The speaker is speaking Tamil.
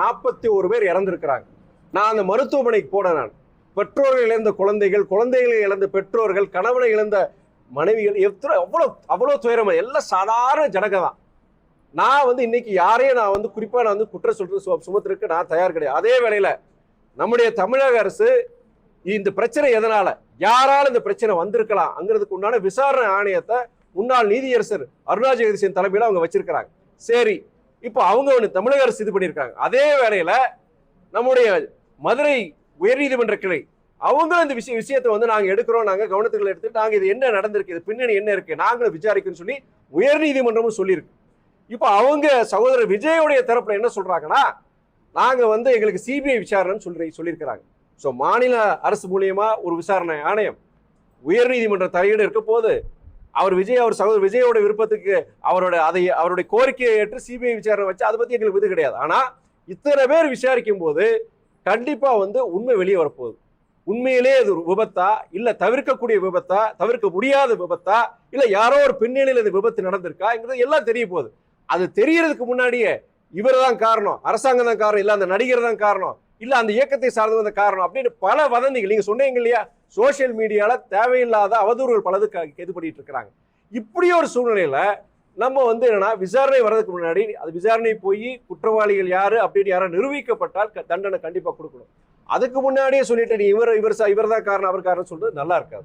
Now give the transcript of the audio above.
நாற்பத்தி ஒரு பேர் இறந்திருக்கிறாங்க. நான் அந்த மருத்துவமனைக்கு போனேன் நான். பெற்றோர்கள் இழந்த குழந்தைகள் குழந்தைகளை இழந்த பெற்றோர்கள் கணவனை இழந்த மனைவிகள் எத்தனை அவ்வளோ அவ்வளோ துயரம். எல்லாம் சாதாரண ஜனங்க தான். நான் வந்து இன்னைக்கு யாரையும் நான் வந்து குறிப்பாக நான் வந்து குற்றம் சொல்றது சு- சுமத்துறதுக்கு நான் தயார் கிடையாது. அதே வேளையில் நம்முடைய தமிழக அரசு இந்த பிரச்சனை எதனால? யாரால இந்த பிரச்சனை வந்திருக்கலாம்? அங்கிறதுக்கு உண்டான விசாரணை ஆணையத்தை முன்னாள் நீதியரசர் அருணா ஜெகதீசன் அவங்க வச்சிருக்கிறாங்க. சரி இப்போ அவங்க ஒன்று தமிழக அரசு இது பண்ணியிருக்காங்க. அதே வேளையில் நம்முடைய மதுரை உயர்நீதிமன்ற கிளை அவங்க இந்த விஷய விஷயத்தை வந்து நாங்கள் எடுக்கிறோம் நாங்கள் கவனத்துக்களை எடுத்து நாங்கள் இது என்ன நடந்திருக்கு இது பின்னணி என்ன இருக்கு நாங்களும் விசாரிக்கணும்னு சொல்லி உயர்நீதிமன்றமும் சொல்லியிருக்கு. இப்போ அவங்க சகோதரர் விஜயோடைய தரப்புல என்ன சொல்றாங்கன்னா நாங்கள் வந்து எங்களுக்கு சிபிஐ விசாரணைன்னு சொல்லி சொல்லியிருக்கிறாங்க. ஸோ மாநில அரசு மூலியமா ஒரு விசாரணை ஆணையம் உயர்நீதிமன்ற தலையீடு இருக்க போது அவர் விஜய் அவர் சகோதரர் விஜயோட விருப்பத்துக்கு அவரோட அதை அவருடைய கோரிக்கையை ஏற்று சிபிஐ விசாரணை வச்சு அதை பத்தி எங்களுக்கு இது கிடையாது. ஆனா இத்தனை பேர் விசாரிக்கும் போது கண்டிப்பா வந்து உண்மை வெளியே வரப்போகுது. உண்மையிலே அது ஒரு விபத்தா? இல்ல தவிர்க்கக்கூடிய விபத்தா? தவிர்க்க முடியாத விபத்தா? இல்ல யாரோ ஒரு பின்னணியில் இந்த விபத்து நடந்திருக்காங்கிறது எல்லாம் தெரிய போகுது. அது தெரியறதுக்கு முன்னாடியே இவர் தான் காரணம். அரசாங்கம் தான் காரணம். இல்ல அந்த நடிகர் தான் காரணம். இல்லை அந்த இயக்கத்தை சார்ந்து வந்த காரணம் அப்படின்னு பல வதந்திகள் நீங்கள் சொன்னீங்க இல்லையா? சோஷியல் மீடியாவில் தேவையில்லாத அவதூறுகள் பலது க- இது பண்ணிட்டு இருக்கிறாங்க. இப்படி ஒரு சூழ்நிலையில் நம்ம வந்து என்னன்னா விசாரணை வர்றதுக்கு முன்னாடி அது விசாரணை போய் குற்றவாளிகள் யாரு அப்படின்னு யாரும் நிரூபிக்கப்பட்டால் க- தண்டனை கண்டிப்பாக கொடுக்கணும். அதுக்கு முன்னாடியே சொல்லிட்டு நீ இவர் இவர் இவர் தான் காரணம் அவர் காரணம் சொல்றது நல்லா இருக்காது.